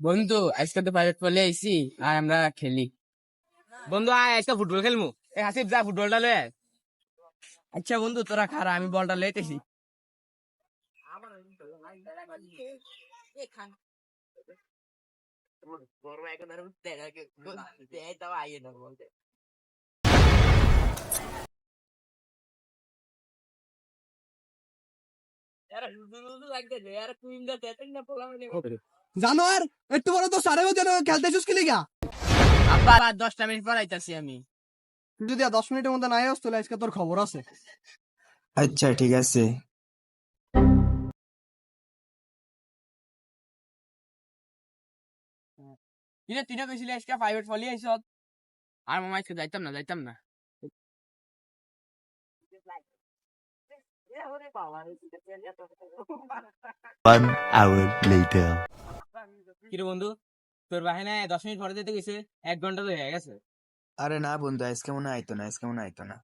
বন্ধু আজকে তো প্রাইভেট পড়লে আইসি আর আমরা খেলি বন্ধু আয় আজকে ফুটবল খেলমু এ হাসিব যা ফুটবলটা লয়ে আয়। আচ্ছা বন্ধু তোরা খারা আমি বলটা লইতেছি জানোয়ার একটু বড় তো সাড়ে বছর খেলতে এসেছিস কি লিগা আব্বা দশটা মিনিট পর আইতাছি আমি। তুই যদি দশ মিনিটের মধ্যে নাই আসতো আজকে তোর খবর আছে। আচ্ছা ঠিক আছে। কিরে তুই না কইছিলি আজকে প্রাইভেট পড়লে আইস আর মামা আজকে যাইতাম না যাইতাম না। One hour later. কিরে বন্ধু তোর বাহিনায় দশ মিনিট পরে যেতে গেছে এক ঘণ্টা তো হয়ে গেছে আরে না বন্ধু আজকে মনে হয় আইতো না আজকে মনে হয় আইতো না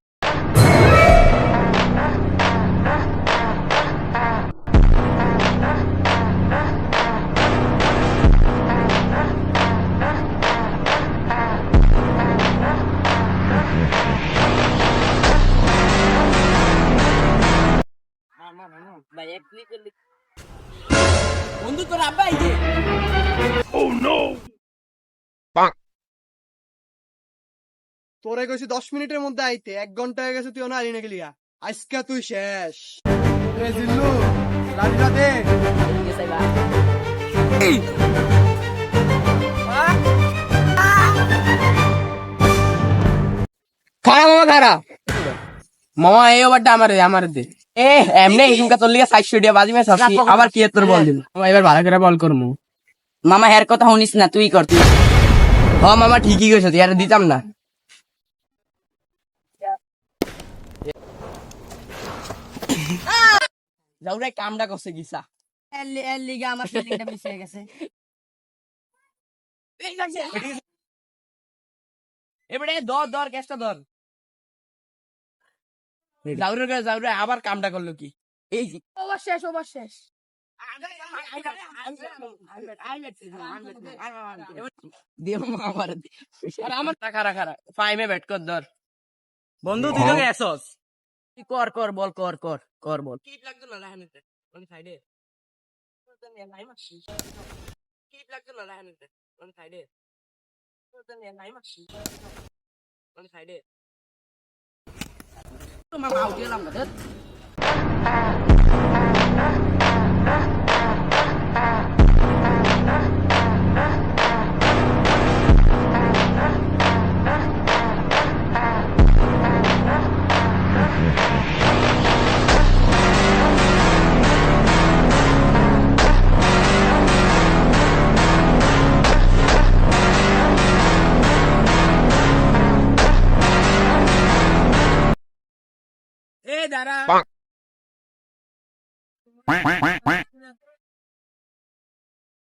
বন্ধু তোর আব্বা আইছে তোরে কইছি দশ মিনিটের মধ্যে আইতে এক ঘণ্টা হয়ে গেছে তুই না আলি না গেলিয়া আজকে তুই শেষ। জিল্লু দে খারা মামা খারা। মামা এই ওভারটা আমার দে আমার দে। এ এমনি এখানকার তোর লিগে সাইড স্টুডিও বাজি মে সবসি আবার কি তোর বল দিল মামা এবার ভালো করে বল করমু। মামা হের কথা শুনিস না তুই কর তুই হ মামা ঠিকই কইছ তুই আর দিতাম না। যাও রে কামটা করছে গিসা। এর লিগে আমার ফিলিংটা মিস হয়ে গেছে। এবারে দর দর গ্যাসটা দর। যাউরে রে যাউরে আবার কামটা করল কি? এই ওভার শেষ ওভার শেষ। আমার টাকা রাখা ফাইমে ব্যাট কর ধর। বন্ধু তুই তো গেছস কর কর বল কর কর কর বল। লাগতো না সাইডে না সাইডে সাইডে mà vào chưa làm cả đất.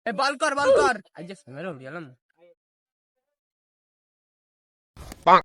এ বল কর বল কর। আজ যে সময় রো গেলাম। পাং